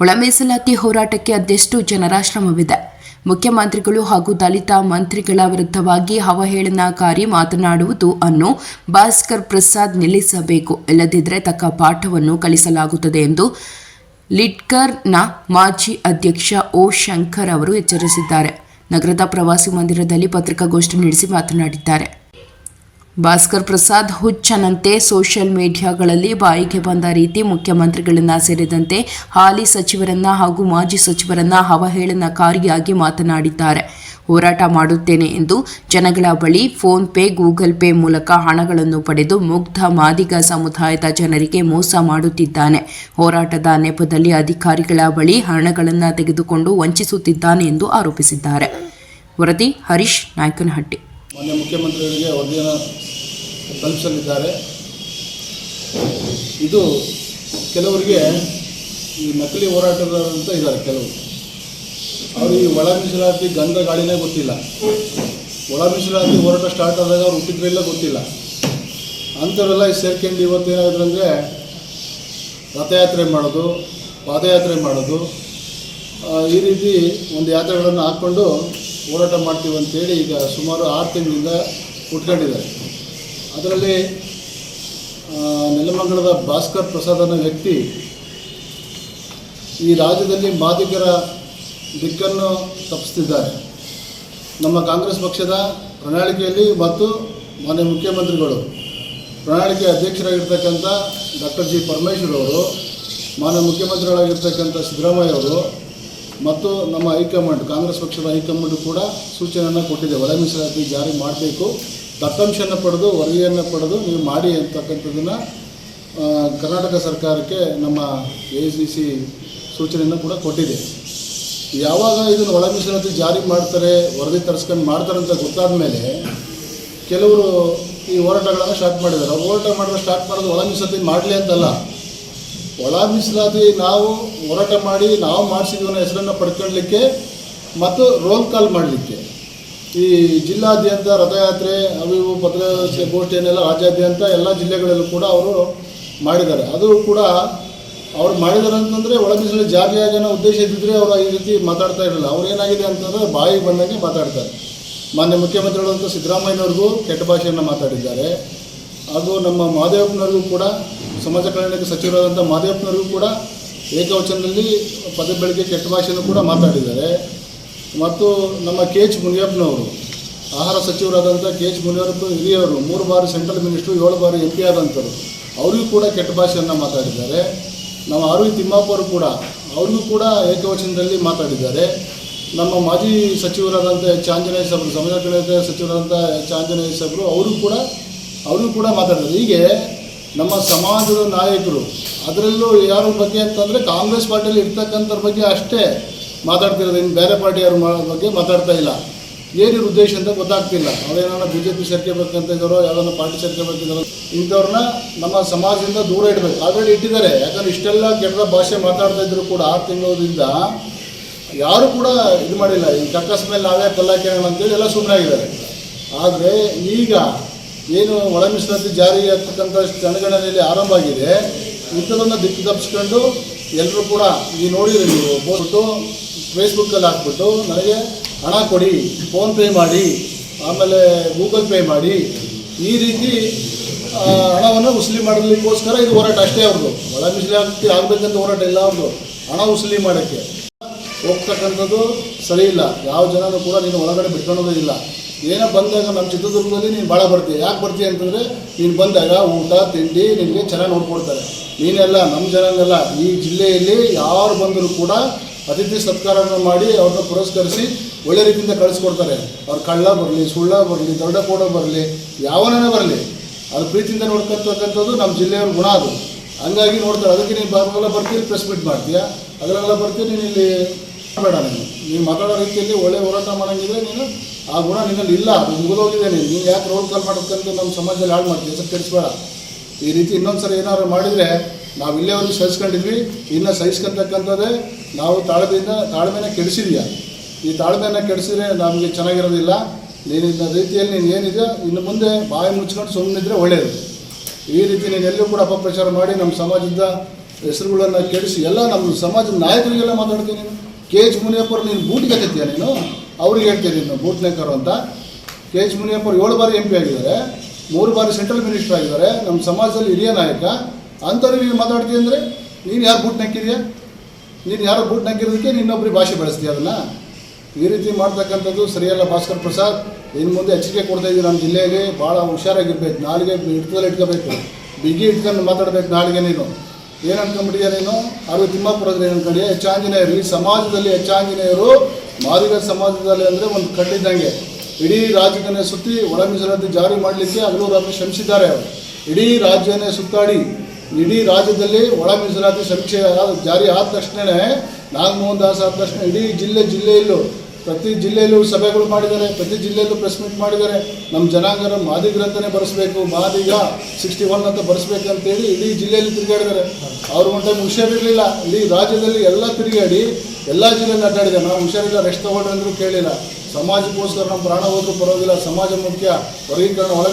ಒಳ ಮೀಸಲಾತಿ ಹೋರಾಟಕ್ಕೆ ಅದೆಷ್ಟು ಜನರ ಶ್ರಮವಿದೆ ಮುಖ್ಯಮಂತ್ರಿಗಳು ಹಾಗೂ ದಲಿತ ಮಂತ್ರಿಗಳ ವಿರುದ್ಧವಾಗಿ ಅವಹೇಳನಕಾರಿ ಮಾತನಾಡುವುದು ಅನ್ನು ಭಾಸ್ಕರ್ ಪ್ರಸಾದ್ ನಿಲ್ಲಿಸಬೇಕು. ಇಲ್ಲದಿದ್ದರೆ ತಕ್ಕ ಪಾಠವನ್ನು ಕಲಿಸಲಾಗುತ್ತದೆ ಎಂದು ಲಿಡ್ಕರ್ನ ಮಾಜಿ ಅಧ್ಯಕ್ಷ ಓ ಶಂಕರ್ ಅವರು ಎಚ್ಚರಿಸಿದ್ದಾರೆ. ನಗರದ ಪ್ರವಾಸಿ ಮಂದಿರದಲ್ಲಿ ಪತ್ರಿಕಾಗೋಷ್ಠಿ ನಡೆಸಿ ಮಾತನಾಡಿದ್ದಾರೆ. ಭಾಸ್ಕರ್ ಪ್ರಸಾದ್ ಹುಚ್ಚನಂತೆ ಸೋಷಿಯಲ್ ಮೀಡಿಯಾಗಳಲ್ಲಿ ಬಾಯಿಗೆ ಬಂದ ರೀತಿ ಮುಖ್ಯಮಂತ್ರಿಗಳನ್ನ ಸೇರಿದಂತೆ ಹಾಲಿ ಸಚಿವರನ್ನ ಹಾಗೂ ಮಾಜಿ ಸಚಿವರನ್ನ ಅವಹೇಳನಕಾರಿಯಾಗಿ ಮಾತನಾಡಿದ್ದಾರೆ. ಹೋರಾಟ ಮಾಡುತ್ತೇನೆ ಎಂದು ಜನಗಳ ಬಳಿ ಫೋನ್ ಪೇ, ಗೂಗಲ್ ಪೇ ಮೂಲಕ ಹಣಗಳನ್ನು ಪಡೆದು ಮುಗ್ಧ ಮಾದಿಗ ಸಮುದಾಯದ ಜನರಿಗೆ ಮೋಸ ಮಾಡುತ್ತಿದ್ದಾನೆ. ಹೋರಾಟದ ನೆಪದಲ್ಲಿ ಅಧಿಕಾರಿಗಳ ಬಳಿ ಹಣಗಳನ್ನು ತೆಗೆದುಕೊಂಡು ವಂಚಿಸುತ್ತಿದ್ದಾನೆ ಎಂದು ಆರೋಪಿಸಿದ್ದಾರೆ. ವರದಿ ಹರೀಶ್ ನಾಯ್ಕನಹಟ್ಟಿ. ತಲುಪಿಸಲಿದ್ದಾರೆ ಇದು ಕೆಲವರಿಗೆ ಈ ನಕಲಿ ಹೋರಾಟಗಾರರು ಅಂತ ಇದ್ದಾರೆ ಕೆಲವರು. ಅವರು ಈ ಒಳ ಮೀಸಲಾತಿ ಗಂಧ ಗಾಳಿನೇ ಗೊತ್ತಿಲ್ಲ. ಒಳ ಮೀಸಲಾತಿ ಹೋರಾಟ ಸ್ಟಾರ್ಟ್ ಆದಾಗ ಅವ್ರು ಹುಟ್ಟಿದ್ರೆಲ್ಲ ಗೊತ್ತಿಲ್ಲ. ಅಂಥವರೆಲ್ಲ ಸೇರ್ಕೊಂಡು ಇವತ್ತು ಏನಾದ್ರು ಅಂದರೆ ರಥಯಾತ್ರೆ ಮಾಡೋದು, ಪಾದಯಾತ್ರೆ ಮಾಡೋದು ಈ ರೀತಿ ಒಂದು ಯಾತ್ರೆಗಳನ್ನು ಹಾಕ್ಕೊಂಡು ಹೋರಾಟ ಮಾಡ್ತೀವಿ ಅಂತೇಳಿ ಈಗ ಸುಮಾರು ಆರು ತಿಂಗಳಿಂದ ಉಟ್ಕೊಂಡಿದ್ದಾರೆ ಅದರಲ್ಲಿ ನೆಲಮಂಗಲದ ಭಾಸ್ಕರ್ ಪ್ರಸಾದ್ ಅನ್ನೋ ವ್ಯಕ್ತಿ ಈ ರಾಜ್ಯದಲ್ಲಿ ಮಾದಿಗರ ದಿಕ್ಕನ್ನು ತಪ್ಪಿಸ್ತಿದ್ದಾರೆ. ನಮ್ಮ ಕಾಂಗ್ರೆಸ್ ಪಕ್ಷದ ಪ್ರಣಾಳಿಕೆಯಲ್ಲಿ ಮತ್ತು ಮಾನ್ಯ ಮುಖ್ಯಮಂತ್ರಿಗಳು, ಪ್ರಣಾಳಿಕೆ ಅಧ್ಯಕ್ಷರಾಗಿರ್ತಕ್ಕಂಥ ಡಾಕ್ಟರ್ ಜಿ ಪರಮೇಶ್ವರ್ ಅವರು, ಮಾನ್ಯ ಮುಖ್ಯಮಂತ್ರಿಗಳಾಗಿರ್ತಕ್ಕಂಥ ಸಿದ್ದರಾಮಯ್ಯ ಅವರು ಮತ್ತು ನಮ್ಮ ಹೈಕಮಾಂಡ್, ಕಾಂಗ್ರೆಸ್ ಪಕ್ಷದ ಹೈಕಮಾಂಡ್ ಕೂಡ ಸೂಚನೆಯನ್ನು ಕೊಟ್ಟಿದೆ. ಒಳ ಮೀಸಲಾತಿ ಜಾರಿ ಮಾಡಬೇಕು. ದತ್ತಾಂಶನ ಪಡೆದು, ವರದಿಯನ್ನು ಪಡೆದು ನೀವು ಮಾಡಿ ಅಂತಕ್ಕಂಥದ್ದನ್ನು ಕರ್ನಾಟಕ ಸರ್ಕಾರಕ್ಕೆ ನಮ್ಮ ಎ ಸಿ ಸಿ ಸೂಚನೆಯನ್ನು ಕೂಡ ಕೊಟ್ಟಿದೆ. ಯಾವಾಗ ಇದನ್ನು ಒಳ ಜಾರಿ ಮಾಡ್ತಾರೆ, ವರದಿ ತರಿಸ್ಕೊಂಡು ಮಾಡ್ತಾರೆ ಅಂತ ಗೊತ್ತಾದ ಮೇಲೆ ಕೆಲವರು ಈ ಹೋರಾಟಗಳನ್ನು ಸ್ಟಾರ್ಟ್ ಮಾಡಿದ್ದಾರೆ ಹೋರಾಟ ಮಾಡೋದು ಸ್ಟಾರ್ಟ್ ಮಾಡೋದು ಒಳ ಮಾಡಲಿ ಅಂತಲ್ಲ. ಒಳ ನಾವು ಹೋರಾಟ ಮಾಡಿ, ನಾವು ಮಾಡಿಸಿದ್ವಿ ಅನ್ನೋ ಹೆಸರನ್ನು ಪಡ್ಕೊಳ್ಳಲಿಕ್ಕೆ ಮತ್ತು ರೋಲ್ ಕಾಲ್ ಮಾಡಲಿಕ್ಕೆ. ಈ ಜಿಲ್ಲಾದ್ಯಂತ ರಥಯಾತ್ರೆ ಅವಿವು ಗೋಷ್ಠಿಯನ್ನೆಲ್ಲ ರಾಜ್ಯಾದ್ಯಂತ ಎಲ್ಲ ಜಿಲ್ಲೆಗಳಲ್ಲೂ ಕೂಡ ಅವರು ಮಾಡಿದ್ದಾರೆ. ಅದು ಕೂಡ ಅವ್ರು ಮಾಡಿದ್ದಾರೆ ಅಂತಂದರೆ ಒಳಗಿಸಲು ಜಾರಿಯಾಗಿ ಉದ್ದೇಶ ಇದ್ದಿದ್ರೆ ಅವರು ಈ ರೀತಿ ಮಾತಾಡ್ತಾ ಇರಲಿಲ್ಲ. ಅವ್ರು ಏನಾಗಿದೆ ಅಂತಂದರೆ ಬಾಯಿ ಬಂದಂಗೆ ಮಾತಾಡ್ತಾರೆ. ಮಾನ್ಯ ಮುಖ್ಯಮಂತ್ರಿಗಳಂತ ಸಿದ್ದರಾಮಯ್ಯನವ್ರಿಗೂ ಕೆಟ್ಟ ಭಾಷೆಯನ್ನು ಮಾತಾಡಿದ್ದಾರೆ. ಹಾಗೂ ನಮ್ಮ ಮಾದೇವಪ್ಪನವ್ರಿಗೂ ಕೂಡ ಸಮಾಜ ಕಲ್ಯಾಣಕ್ಕೆ ಸಚಿವರಾದಂಥ ಮಾದೇವಪ್ಪನವ್ರಿಗೂ ಕೂಡ ಏಕವಚನದಲ್ಲಿ ಪದ ಬೆಳಗ್ಗೆ ಕೆಟ್ಟ ಭಾಷೆಯನ್ನು ಕೂಡ ಮಾತಾಡಿದ್ದಾರೆ. ಮತ್ತು ನಮ್ಮ ಕೆ ಎಚ್ ಮುನಿಯಪ್ಪನವರು, ಆಹಾರ ಸಚಿವರಾದಂಥ ಕೆ ಎಚ್ ಮುನಿಯಪ್ಪ ಹಿರಿಯವರು ಮೂರು ಬಾರಿ ಸೆಂಟ್ರಲ್ ಮಿನಿಸ್ಟ್ರು, ಏಳು ಬಾರಿ ಎಂ ಪಿ ಆದಂಥವ್ರು, ಅವರಿಗೂ ಕೂಡ ಕೆಟ್ಟ ಭಾಷೆಯನ್ನು ಮಾತಾಡಿದ್ದಾರೆ. ನಮ್ಮ ಆರ್ ವಿ ಅವರು ಕೂಡ, ಅವ್ರಿಗೂ ಕೂಡ ಏಕವಚನದಲ್ಲಿ ಮಾತಾಡಿದ್ದಾರೆ. ನಮ್ಮ ಮಾಜಿ ಸಚಿವರಾದಂಥ ಎಚ್ ಆಂಜನೇಯ ಸಾಬ್ರು ಸಮಾಜ ಕಲ್ಯಾಣ ಸಚಿವರಾದಂಥ ಎಚ್ ಆಂಜನೇಯ ಸಾಬ್ರು, ಅವರು ಕೂಡ ಅವರು ಕೂಡ ಮಾತಾಡಿದ್ದಾರೆ. ಹೀಗೆ ನಮ್ಮ ಸಮಾಜದ ನಾಯಕರು, ಅದರಲ್ಲೂ ಯಾರ ಬಗ್ಗೆ ಅಂತಂದರೆ ಕಾಂಗ್ರೆಸ್ ಪಾರ್ಟಿಯಲ್ಲಿ ಇರ್ತಕ್ಕಂಥವ್ರ ಬಗ್ಗೆ ಅಷ್ಟೇ. ಮಾತಾಡ್ತಿರೋದು ಇನ್ನು ಬೇರೆ ಪಾರ್ಟಿಯವ್ರ ಬಗ್ಗೆ ಮಾತಾಡ್ತಾ ಇಲ್ಲ. ಏನಿರ ಉದ್ದೇಶ ಅಂತ ಗೊತ್ತಾಗ್ತಿಲ್ಲ. ಅವ್ರೇನಾರ ಬಿ ಜೆ ಪಿ ಸೇರ್ಕೋಬೇಕಂತ ಇದ್ದಾರೋ ಯಾವ್ದಾರ ಪಾರ್ಟಿ ಸೇರ್ಕೋಬೇಕಿದ್ದಾರೋ, ಇಂಥವ್ರನ್ನ ನಮ್ಮ ಸಮಾಜದಿಂದ ದೂರ ಇಡಬೇಕು. ಆಲ್ರೆಡಿ ಇಟ್ಟಿದ್ದಾರೆ. ಯಾಕಂದ್ರೆ ಇಷ್ಟೆಲ್ಲ ಕೆಟ್ಟದ ಭಾಷೆ ಮಾತಾಡ್ತಾ ಇದ್ರು ಕೂಡ ಆರು ತಿಂಗಳಿಂದ ಯಾರು ಕೂಡ ಇದು ಮಾಡಿಲ್ಲ. ಈ ಕಕ್ಕಸ್ ಮೇಲೆ ನಾವೇ ಕಲ್ಲಾಕಿರೋಣ ಅಂತೇಳಿ ಎಲ್ಲ ಸುಮ್ಮನೆ ಆಗಿದ್ದಾರೆ. ಆದರೆ ಈಗ ಏನು ಒಳ ಜಾರಿ ಆಗ್ತಕ್ಕಂಥ ಜನಗಣನೆಯಲ್ಲಿ ಆರಂಭ ಆಗಿದೆ. ಇಂಥದನ್ನು ದಿಕ್ಕು ತಪ್ಪಿಸ್ಕೊಂಡು ಎಲ್ಲರೂ ಕೂಡ ಈ ನೋಡಿದ್ರೆ ನೀವು ಬೋಟ್ಟು ಫೇಸ್ಬುಕ್ಕಲ್ಲಿ ಹಾಕ್ಬಿಟ್ಟು ನನಗೆ ಹಣ ಕೊಡಿ ಫೋನ್ಪೇ ಮಾಡಿ, ಆಮೇಲೆ ಗೂಗಲ್ ಪೇ ಮಾಡಿ, ಈ ರೀತಿ ಹಣವನ್ನು ಉಸಲಿ ಮಾಡಲಿಕ್ಕೋಸ್ಕರ ಇದು ಹೋರಾಟ ಅಷ್ಟೇ ಅವ್ರದ್ದು ಒಳ ಆಗ್ತಿ ಆಗಬೇಕಂತ ಹೋರಾಟ ಇಲ್ಲ ಅವ್ರದ್ದು ಹಣ ಉಸಲಿ ಮಾಡೋಕ್ಕೆ. ಹೋಗ್ತಕ್ಕಂಥದ್ದು ಸರಿ ಇಲ್ಲ. ಯಾವ ಜನನೂ ಕೂಡ ನೀನು ಒಳಗಡೆ ಬಿಟ್ಕೊಳೋದೇ ಇಲ್ಲ. ಏನೋ ಬಂದಾಗ ನಮ್ಮ ಚಿತ್ರದುರ್ಗದಲ್ಲಿ ನೀನು ಭಾಳ ಬರ್ತೀಯ. ಯಾಕೆ ಬರ್ತೀಯ ಅಂತಂದರೆ, ನೀನು ಬಂದಾಗ ಊಟ, ತಿಂಡಿ ನಿನಗೆ ಚೆನ್ನಾಗಿ ನೋಡ್ಕೊಡ್ತಾರೆ. ನೀನೆಲ್ಲ ನಮ್ಮ ಜನನೆಲ್ಲ ಈ ಜಿಲ್ಲೆಯಲ್ಲಿ ಯಾರು ಬಂದರೂ ಕೂಡ ಅತಿಥಿ ಸತ್ಕಾರವನ್ನು ಮಾಡಿ ಅವ್ರನ್ನ ಪುರಸ್ಕರಿಸಿ ಒಳ್ಳೆ ರೀತಿಯಿಂದ ಕಳಿಸ್ಕೊಡ್ತಾರೆ. ಅವ್ರು ಕಳ್ಳ ಬರಲಿ, ಸುಳ್ಳ ಬರಲಿ, ದೊಡ್ಡ ಕೋಡ ಬರಲಿ ಯಾವನೇ ಬರಲಿ, ಅದು ಪ್ರೀತಿಯಿಂದ ನೋಡ್ಕೊಳ್ತಕ್ಕಂಥದ್ದು ನಮ್ಮ ಜಿಲ್ಲೆಯವ್ರ ಗುಣ ಅದು. ಹಂಗಾಗಿ ನೋಡ್ತಾರೆ, ಅದಕ್ಕೆ ನೀನು ಬರೋಲ್ಲ ಬರ್ತೀನಿ ಪ್ರೆಸ್ ಮೀಟ್ ಮಾಡ್ತೀಯಾ? ಅದರಲ್ಲೆಲ್ಲ ಬರ್ತೀನಿ ನೀನು ಇಲ್ಲಿ ಬೇಡ ನೀನು. ನೀನು ಮಾತಾಡೋ ರೀತಿಯಲ್ಲಿ ಒಳ್ಳೆ ಹೋರಾಟ ಮಾಡೋಂಗಿದ್ರೆ ನೀನು ಆ ಗುಣ ನಿನ್ನಲ್ಲಿ ಇಲ್ಲ, ಅದು ಮುಗಿದೋಗಿದೆ ನೀನು. ನೀನು ಯಾಕೆ ರೋಲ್ ಕಾಲ್ ಮಾಡೋಕ್ಕಂತ ನಮ್ಮ ಸಮಾಜದಲ್ಲಿ ಹಾಳು ಮಾಡ್ತೀವಿ ಹೆಸರು ಕೆಡಿಸ್ಬೇಡ ಈ ರೀತಿ ಇನ್ನೊಂದು ಸರಿ ಏನಾದ್ರು ಮಾಡಿದರೆ ನಾವು ಇಲ್ಲೇ ಒಂದು ಸಹಿಸ್ಕೊಂಡಿದ್ವಿ. ಇನ್ನು ಸಹಿಸ್ಕೊಂತಕ್ಕಂಥದ್ದೇ ನಾವು ತಾಳ್ಮೆಯಿಂದ, ತಾಳ್ಮೆನ ಕೆಡಿಸಿದೆಯಾ ಈ ತಾಳ್ಮೆನ ಕೆಡಿಸಿದ್ರೆ ನಮಗೆ ಚೆನ್ನಾಗಿರೋದಿಲ್ಲ. ನೀನಿದ್ದ ರೀತಿಯಲ್ಲಿ ನೀನು ಏನಿದೆ ಇನ್ನು ಮುಂದೆ ಬಾಯಿ ಮುಚ್ಕೊಂಡು ಸುಮ್ಮನಿದ್ರೆ ಒಳ್ಳೆಯದು ಈ ರೀತಿ ನೀನು ಎಲ್ಲೂ ಕೂಡ ಅಪಪ್ರಚಾರ ಮಾಡಿ ನಮ್ಮ ಸಮಾಜದ ಹೆಸರುಗಳನ್ನು ಕೆಡಿಸಿ ಎಲ್ಲ ನಮ್ಮ ಸಮಾಜದ ನಾಯಕರಿಗೆಲ್ಲ ಮಾತಾಡ್ತೀನಿ ನೀನು? ಕೆ ಎಚ್ ಮುನಿಯಪ್ಪರು ನೀನು ಬೂಟ್ಗೆ ಕತ್ತೀಯ ನೀನು? ಅವ್ರಿಗೆ ಹೇಳ್ತೀನಿ ನೀನು ಬೂಟ್ನೇಕರು ಅಂತ. ಕೆ ಎಚ್ ಮುನಿಯಪ್ಪರು ಏಳು ಬಾರಿ ಎಂ ಪಿ ಆಗಿದ್ದಾರೆ. ಮೂರು ಬಾರಿ ಸೆಂಟ್ರಲ್ ಮಿನಿಸ್ಟರ್ ಆಗಿದ್ದಾರೆ. ನಮ್ಮ ಸಮಾಜದಲ್ಲಿ ಹಿರಿಯ ನಾಯಕ. ಅಂಥವ್ರಿಗೆ ನೀನು ಮಾತಾಡ್ತೀಯ ಅಂದರೆ, ನೀನು ಯಾರು ಬೂಟ್ ಹಾಕಿದ್ಯಾ? ನೀನು ಯಾರು ಬೂಟ್ ನಕ್ಕಿರೋದಕ್ಕೆ ನಿನ್ನೊಬ್ಬರಿಗೆ ಭಾಷೆ ಬಳಸ್ತೀಯ ಅದನ್ನು? ಈ ರೀತಿ ಮಾಡ್ತಕ್ಕಂಥದ್ದು ಸರಿಯಲ್ಲ ಭಾಸ್ಕರ್ ಪ್ರಸಾದ್. ಇನ್ನು ಮುಂದೆ ಎಚ್ಚರಿಕೆ ಕೊಡ್ತಾ ಇದ್ದೀವಿ ನಮ್ಮ ಜಿಲ್ಲೆಗೆ. ಭಾಳ ಹುಷಾರಾಗಿರ್ಬೇಕು. ನಾಳೆಗೆ ಹಿಡ್ಕದಲ್ಲಿ ಇಟ್ಕೋಬೇಕು. ಬಿಗಿ ಇಟ್ಕೊಂಡು ಮಾತಾಡಬೇಕು ನಾಳೆಗೆ ನೀನು. ಏನು ಅನ್ಕೊಂಡ್ಬಿಟ್ಟಿದ್ಯಾ ನೀನು? ಅದು ತಿಮ್ಮಾಪುರದಲ್ಲಿ ಏನು ಅನ್ಕೊಂಡಿದ್ಯಾ ಹೆಚ್ಚಾಂಜನೇಯರು ಈ ಸಮಾಜದಲ್ಲಿ ಹೆಚ್ಚಾಂಜನೇಯರು ಮಾದಿಗ ಸಮಾಜದಲ್ಲಿ ಅಂದರೆ ಒಂದು ಕಟ್ಟಿದ್ದಂಗೆ. ಇಡೀ ರಾಜ್ಯದನ್ನೇ ಸುತ್ತಿ ಒಳ ಜಾರಿ ಮಾಡಲಿಕ್ಕೆ ಹಗಲು ರಾತ್ರಿ ಶ್ರಮಿಸಿದ್ದಾರೆ ಅವರು. ಇಡೀ ರಾಜ್ಯನೇ ಸುತ್ತಾಡಿ ಇಡೀ ರಾಜ್ಯದಲ್ಲಿ ಒಳ ಮೀಸಲಾತಿ ಸಮೀಕ್ಷೆ ಜಾರಿ ಆದ ತಕ್ಷಣವೇ ನಾಗಮೋಹನ್ ದಾಸ್ ಆದ ತಕ್ಷಣ ಇಡೀ ಜಿಲ್ಲೆ ಜಿಲ್ಲೆಯಲ್ಲೂ, ಪ್ರತಿ ಜಿಲ್ಲೆಯಲ್ಲೂ ಸಭೆಗಳು ಮಾಡಿದ್ದಾರೆ, ಪ್ರತಿ ಜಿಲ್ಲೆಯಲ್ಲೂ ಪ್ರೆಸ್ ಮೀಟ್ ಮಾಡಿದ್ದಾರೆ. ನಮ್ಮ ಜನಾಂಗನ ಗ್ರಂಥನೇ ಬರೆಸಬೇಕು ಮಾದಿಗ ಸಿಕ್ಸ್ಟಿ ಒನ್ ಅಂತ ಬರೆಸಬೇಕು ಅಂತೇಳಿ ಇಡೀ ಜಿಲ್ಲೆಯಲ್ಲಿ ತಿರುಗಾಡಿದ್ದಾರೆ. ಅವ್ರು ಒಂದು ಟೈಮ್ ಹುಷಾರಿರಲಿಲ್ಲ. ಇಡೀ ರಾಜ್ಯದಲ್ಲಿ ಎಲ್ಲ ತಿರುಗಾಡಿ ಎಲ್ಲ ಜಿಲ್ಲೆಯಲ್ಲಿ ಅಡ್ಡಾಡಿದೆ. ನಾವು ಹುಷಾರಿಲ್ಲ ರೆಸ್ಟ್ ತಗೊಂಡ್ರೆ ಅಂದರೂ ಕೇಳಿಲ್ಲ. ಸಮಾಜಕ್ಕೋಸ್ಕರ ನಮ್ಮ ಪ್ರಾಣ ಹೋದ್ರೂ ಪರವಾಗಿಲ್ಲ. ಸಮಾಜ ಮುಖ್ಯ, ವರ್ಗೀಕರಣ ಒಳ